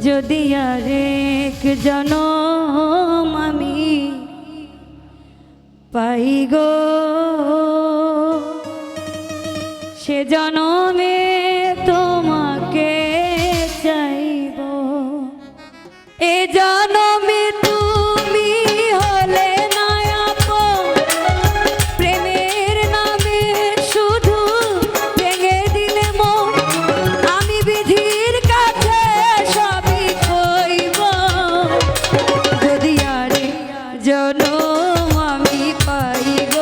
যদি আরেক জনম আমি পাই গো সে জনমে আমি পাই গো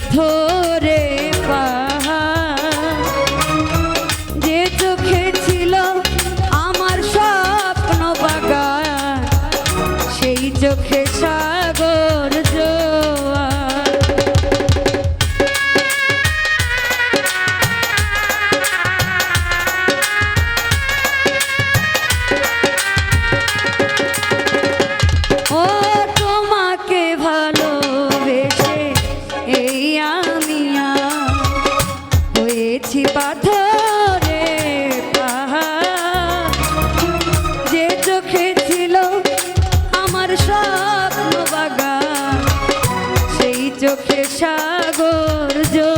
পাথর স্বপ্ন বাগান সেই চোখে সাগর জোর